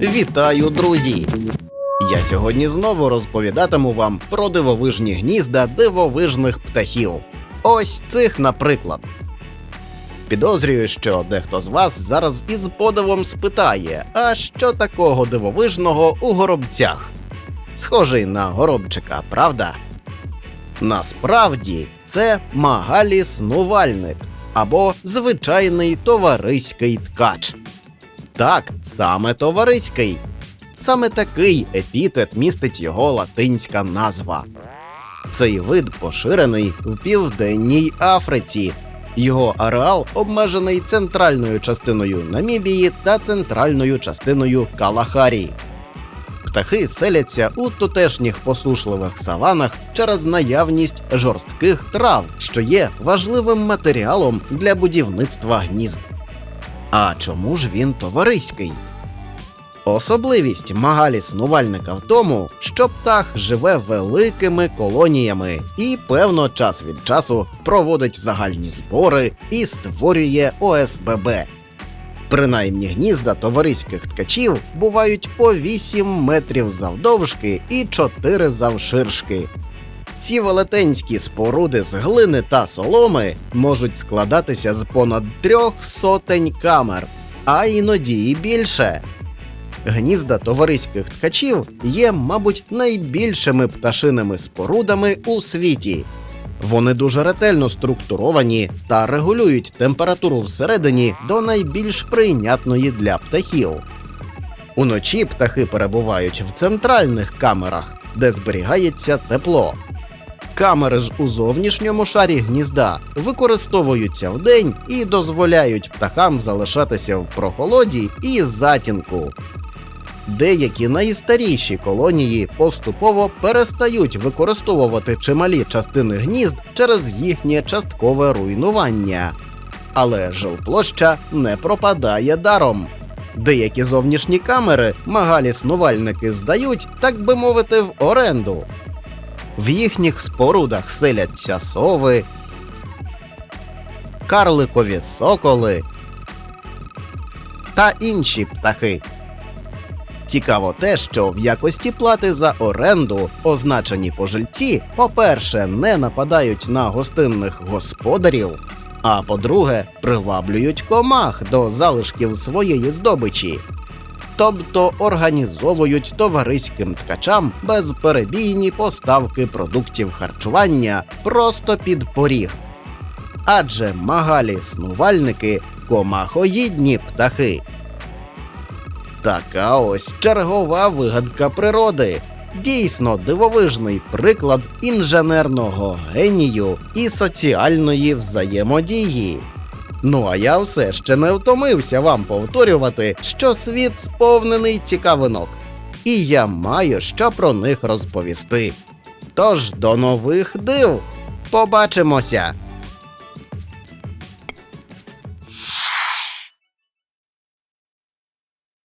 Вітаю, друзі! Я сьогодні знову розповідатиму вам про дивовижні гнізда дивовижних птахів. Ось цих, наприклад. Підозрюю, що дехто з вас зараз із подивом спитає, а що такого дивовижного у горобцях? Схожий на горобчика, правда? Насправді це магаліс-нувальник або звичайний товариський ткач. Так, саме товариський. Саме такий епітет містить його латинська назва. Цей вид поширений в південній Африці. Його ареал обмежений центральною частиною Намібії та центральною частиною Калахарії. Птахи селяться у тутешніх посушливих саванах через наявність жорстких трав, що є важливим матеріалом для будівництва гнізд. А чому ж він товариський? Особливість магаліс-нувальника в тому, що птах живе великими колоніями і, певно, час від часу проводить загальні збори і створює ОСББ. Принаймні гнізда товариських ткачів бувають по 8 метрів завдовжки і 4 завширшки. Ці велетенські споруди з глини та соломи можуть складатися з понад трьох сотень камер, а іноді і більше. Гнізда товариських ткачів є, мабуть, найбільшими пташиними спорудами у світі. Вони дуже ретельно структуровані та регулюють температуру всередині до найбільш прийнятної для птахів. Уночі птахи перебувають в центральних камерах, де зберігається тепло. Камери ж у зовнішньому шарі гнізда використовуються вдень і дозволяють птахам залишатися в прохолоді і затінку. Деякі найстаріші колонії поступово перестають використовувати чималі частини гнізд через їхнє часткове руйнування. Але жилплоща не пропадає даром. Деякі зовнішні камери магалі-снувальники здають, так би мовити, в оренду. В їхніх спорудах селяться сови, карликові соколи та інші птахи. Цікаво те, що в якості плати за оренду означені пожильці, по-перше, не нападають на гостинних господарів, а по-друге, приваблюють комах до залишків своєї здобичі. Тобто організовують товариським ткачам безперебійні поставки продуктів харчування просто під поріг. Адже магалі-снувальники комахоїдні птахи. Така ось чергова вигадка природи. Дійсно дивовижний приклад інженерного генію і соціальної взаємодії. Ну а я все ще не втомився вам повторювати, що світ сповнений цікавинок, і я маю що про них розповісти. Тож до нових див! Побачимося!